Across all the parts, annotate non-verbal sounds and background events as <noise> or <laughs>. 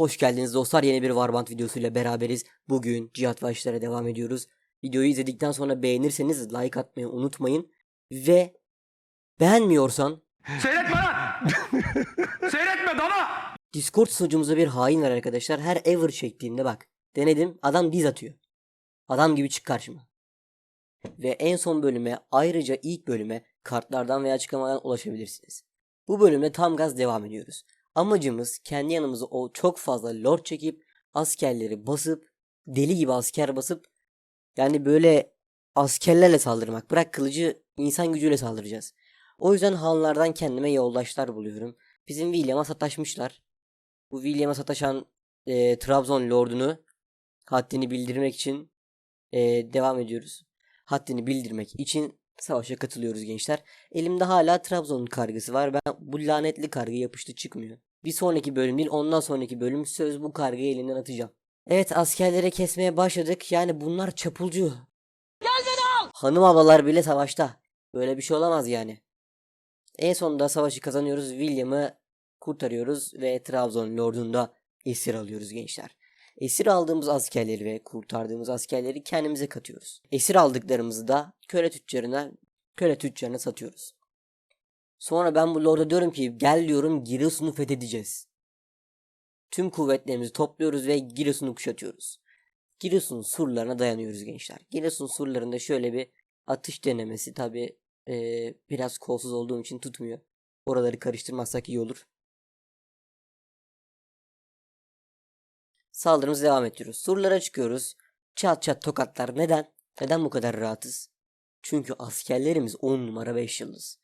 Hoş geldiniz dostlar. Yeni bir Warband videosuyla beraberiz. Bugün Cihat ve işlere devam ediyoruz. Videoyu izledikten sonra beğenirseniz like atmayı unutmayın. Ve beğenmiyorsan Seyretme lan! <laughs> Seyretme dana! Discord sunucumuza bir hain var arkadaşlar. Her ever çektiğimde bak. Denedim. Adam diz atıyor. Adam gibi çık karşıma. Ve en son bölüme ayrıca ilk bölüme kartlardan veya açıklamadan ulaşabilirsiniz. Bu bölümde tam gaz devam ediyoruz. Amacımız kendi yanımıza o çok fazla lord çekip askerleri basıp deli gibi asker basıp yani böyle askerlerle saldırmak. Bırak kılıcı insan gücüyle saldıracağız. O yüzden hanlardan kendime yoldaşlar buluyorum. Bizim William'a sataşmışlar. Bu William'a sataşan e, Trabzon lordunu haddini bildirmek için e, devam ediyoruz. Haddini bildirmek için savaşa katılıyoruz gençler. Elimde hala Trabzon kargısı var. Ben bu lanetli kargı yapıştı çıkmıyor. Bir sonraki bölüm değil ondan sonraki bölüm söz bu kargıyı elinden atacağım. Evet askerlere kesmeye başladık. Yani bunlar çapulcu. Hanım ablalar bile savaşta. Böyle bir şey olamaz yani. En sonunda savaşı kazanıyoruz. William'ı kurtarıyoruz ve Trabzon lordunu da esir alıyoruz gençler. Esir aldığımız askerleri ve kurtardığımız askerleri kendimize katıyoruz. Esir aldıklarımızı da köle tüccarına köle tüccarına satıyoruz. Sonra ben bu lorda diyorum ki gel diyorum Giresun'u fethedeceğiz. Tüm kuvvetlerimizi topluyoruz ve Giresun'u kuşatıyoruz. Giresun surlarına dayanıyoruz gençler. Giresun surlarında şöyle bir atış denemesi tabi biraz kolsuz olduğum için tutmuyor. Oraları karıştırmazsak iyi olur. Saldırımızı devam ettiriyoruz. Surlara çıkıyoruz. Çat çat tokatlar. Neden? Neden bu kadar rahatız? Çünkü askerlerimiz 10 numara 5 yıldız.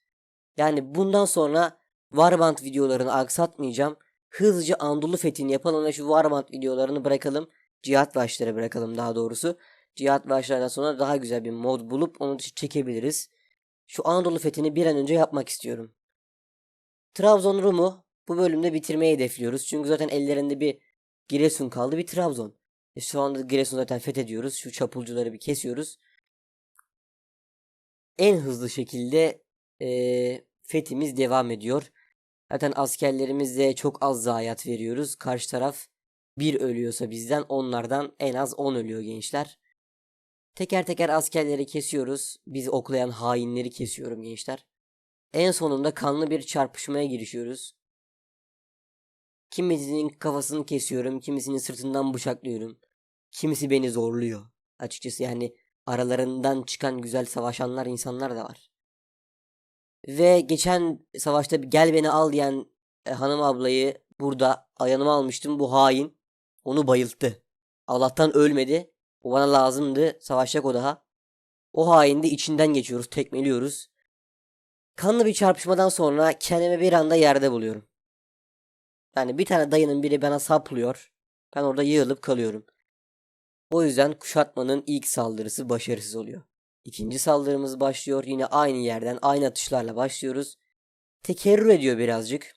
Yani bundan sonra Warband videolarını aksatmayacağım. Hızlıca Anadolu fethini yapalım ve şu Warband videolarını bırakalım. Cihat başlara bırakalım daha doğrusu. Cihat başlardan sonra daha güzel bir mod bulup onu çekebiliriz. Şu Anadolu fethini bir an önce yapmak istiyorum. Trabzon Rum'u bu bölümde bitirmeyi hedefliyoruz. Çünkü zaten ellerinde bir Giresun kaldı bir Trabzon. E şu anda Giresun zaten fethediyoruz. Şu çapulcuları bir kesiyoruz. En hızlı şekilde e, fethimiz devam ediyor. Zaten askerlerimizle çok az zayiat veriyoruz. Karşı taraf bir ölüyorsa bizden onlardan en az 10 ölüyor gençler. Teker teker askerleri kesiyoruz. Bizi oklayan hainleri kesiyorum gençler. En sonunda kanlı bir çarpışmaya girişiyoruz. Kimisinin kafasını kesiyorum, kimisinin sırtından bıçaklıyorum. Kimisi beni zorluyor. Açıkçası yani aralarından çıkan güzel savaşanlar insanlar da var. Ve geçen savaşta gel beni al diyen e, hanım ablayı burada yanıma almıştım. Bu hain onu bayılttı. Allah'tan ölmedi. O bana lazımdı. Savaşacak o daha. O hainde içinden geçiyoruz, tekmeliyoruz. Kanlı bir çarpışmadan sonra kendimi bir anda yerde buluyorum. Yani bir tane dayının biri bana saplıyor. Ben orada yığılıp kalıyorum. O yüzden kuşatmanın ilk saldırısı başarısız oluyor. İkinci saldırımız başlıyor. Yine aynı yerden aynı atışlarla başlıyoruz. Tekerrür ediyor birazcık.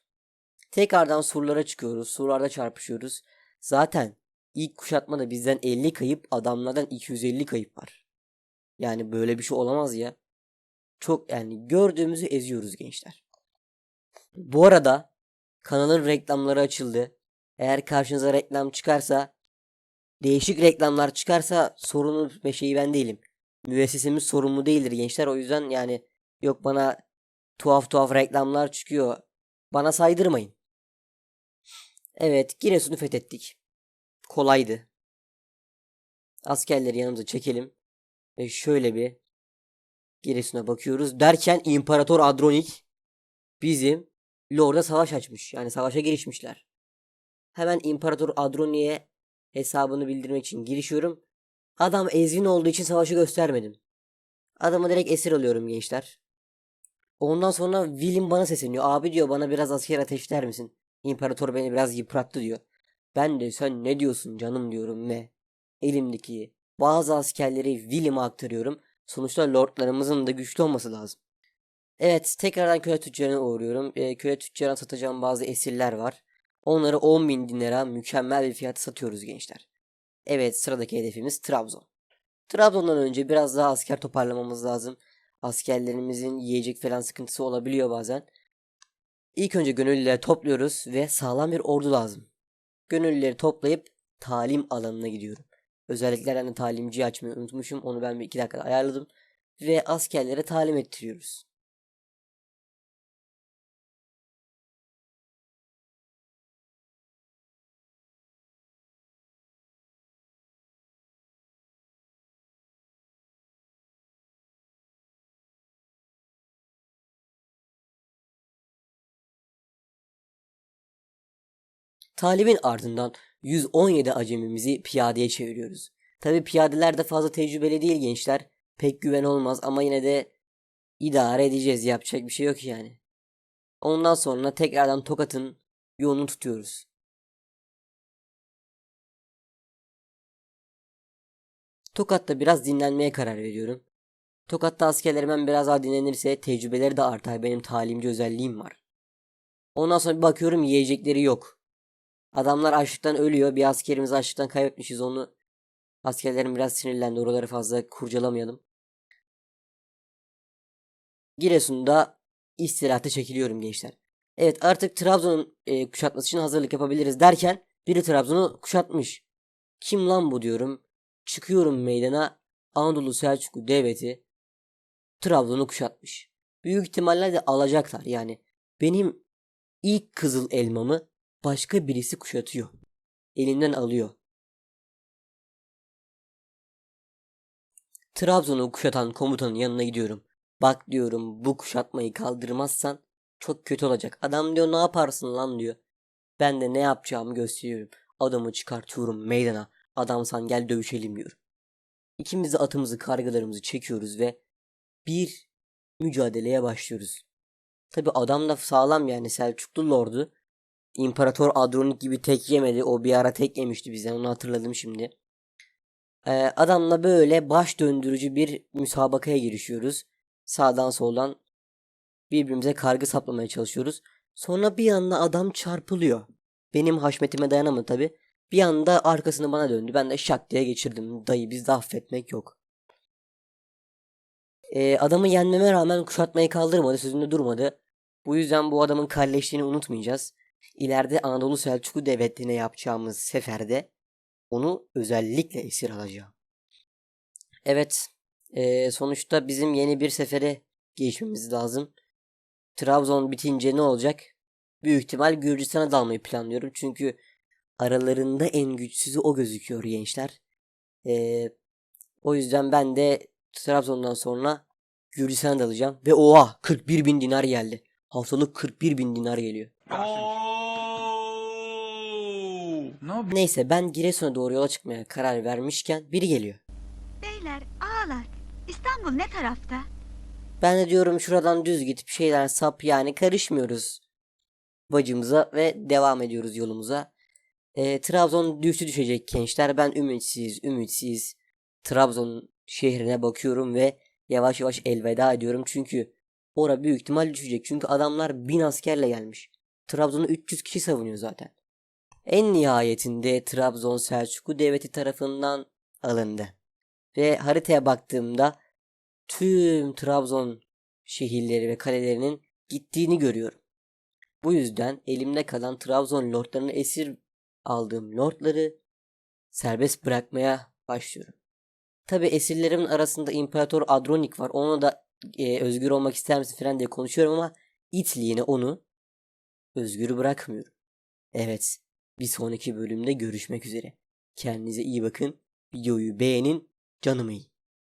Tekrardan surlara çıkıyoruz. Surlarda çarpışıyoruz. Zaten ilk kuşatmada bizden 50 kayıp adamlardan 250 kayıp var. Yani böyle bir şey olamaz ya. Çok yani gördüğümüzü eziyoruz gençler. Bu arada kanalın reklamları açıldı. Eğer karşınıza reklam çıkarsa değişik reklamlar çıkarsa sorunu ve şeyi ben değilim. Müessesemiz sorumlu değildir gençler. O yüzden yani yok bana tuhaf tuhaf reklamlar çıkıyor. Bana saydırmayın. Evet Giresun'u fethettik. Kolaydı. Askerleri yanımıza çekelim. Ve şöyle bir Giresun'a bakıyoruz. Derken İmparator Adronik bizim Lord'a savaş açmış. Yani savaşa girişmişler. Hemen İmparator Adronik'e hesabını bildirmek için girişiyorum. Adam ezgin olduğu için savaşı göstermedim. Adamı direkt esir alıyorum gençler. Ondan sonra William bana sesleniyor. Abi diyor bana biraz asker ateşler misin? İmparator beni biraz yıprattı diyor. Ben de sen ne diyorsun canım diyorum ve elimdeki bazı askerleri William'a aktarıyorum. Sonuçta lordlarımızın da güçlü olması lazım. Evet tekrardan köle tüccarına uğruyorum. E, köle tüccarına satacağım bazı esirler var. Onları 10 bin dinara mükemmel bir fiyata satıyoruz gençler. Evet sıradaki hedefimiz Trabzon. Trabzon'dan önce biraz daha asker toparlamamız lazım. Askerlerimizin yiyecek falan sıkıntısı olabiliyor bazen. İlk önce gönüllüleri topluyoruz ve sağlam bir ordu lazım. gönüllüleri toplayıp talim alanına gidiyorum. Özelliklerden de talimciyi açmayı unutmuşum. Onu ben bir iki dakikada ayarladım. Ve askerlere talim ettiriyoruz. Talibin ardından 117 acemimizi piyadeye çeviriyoruz. Tabi piyadeler de fazla tecrübeli değil gençler. Pek güven olmaz ama yine de idare edeceğiz. Yapacak bir şey yok yani. Ondan sonra tekrardan Tokat'ın yolunu tutuyoruz. Tokat'ta biraz dinlenmeye karar veriyorum. Tokat'ta askerlerim hem biraz daha dinlenirse tecrübeleri de artar. Benim talimci özelliğim var. Ondan sonra bir bakıyorum yiyecekleri yok. Adamlar açlıktan ölüyor. Bir askerimizi açlıktan kaybetmişiz onu. Askerlerim biraz sinirlendi. Oraları fazla kurcalamayalım. Giresun'da istirahate çekiliyorum gençler. Evet artık Trabzon'un e, kuşatması için hazırlık yapabiliriz derken biri Trabzon'u kuşatmış. Kim lan bu diyorum. Çıkıyorum meydana. Anadolu Selçuklu devleti Trabzon'u kuşatmış. Büyük ihtimalle de alacaklar yani. Benim ilk kızıl elmamı başka birisi kuşatıyor. Elimden alıyor. Trabzon'u kuşatan komutanın yanına gidiyorum. Bak diyorum bu kuşatmayı kaldırmazsan çok kötü olacak. Adam diyor ne yaparsın lan diyor. Ben de ne yapacağımı gösteriyorum. Adamı çıkartıyorum meydana. Adamsan gel dövüşelim diyorum. İkimiz de atımızı kargalarımızı çekiyoruz ve bir mücadeleye başlıyoruz. Tabi adam da sağlam yani Selçuklu lordu. İmparator Adronik gibi tek yemedi. O bir ara tek yemişti bizden onu hatırladım şimdi. Ee, adamla böyle baş döndürücü bir müsabakaya girişiyoruz. Sağdan soldan birbirimize kargı saplamaya çalışıyoruz. Sonra bir anda adam çarpılıyor. Benim haşmetime dayanamadı tabi. Bir anda arkasını bana döndü. Ben de şak diye geçirdim. Dayı bizde affetmek yok. Ee, adamı yenmeme rağmen kuşatmayı kaldırmadı. Sözünde durmadı. Bu yüzden bu adamın kalleşliğini unutmayacağız. İleride Anadolu Selçuklu Devleti'ne yapacağımız seferde onu özellikle esir alacağım. Evet, eee, sonuçta bizim yeni bir sefere geçmemiz lazım. Trabzon bitince ne olacak? Büyük ihtimal Gürcistan'a dalmayı planlıyorum. Çünkü aralarında en güçsüzü o gözüküyor gençler. Eee, o yüzden ben de Trabzon'dan sonra Gürcistan'a dalacağım. Ve oha 41 bin dinar geldi. Haftalık 41 bin dinar geliyor. Ne yapıyorsun? Neyse ben Giresun'a doğru yola çıkmaya karar vermişken biri geliyor. Beyler, ağalar. İstanbul ne tarafta? Ben de diyorum şuradan düz git bir şeyler sap yani karışmıyoruz bacımıza ve devam ediyoruz yolumuza. Ee, Trabzon düştü düşecek gençler. Ben ümitsiz ümitsiz Trabzon şehrine bakıyorum ve yavaş yavaş elveda ediyorum. Çünkü ora büyük ihtimal düşecek. Çünkü adamlar bin askerle gelmiş. Trabzon'u 300 kişi savunuyor zaten. En nihayetinde Trabzon Selçuklu Devleti tarafından alındı. Ve haritaya baktığımda tüm Trabzon şehirleri ve kalelerinin gittiğini görüyorum. Bu yüzden elimde kalan Trabzon lordlarını esir aldığım lordları serbest bırakmaya başlıyorum. Tabi esirlerimin arasında İmparator Adronik var. Ona da e, özgür olmak ister misin falan diye konuşuyorum ama itliğine onu özgür bırakmıyorum. Evet, bir sonraki bölümde görüşmek üzere. Kendinize iyi bakın. Videoyu beğenin. Canım iyi.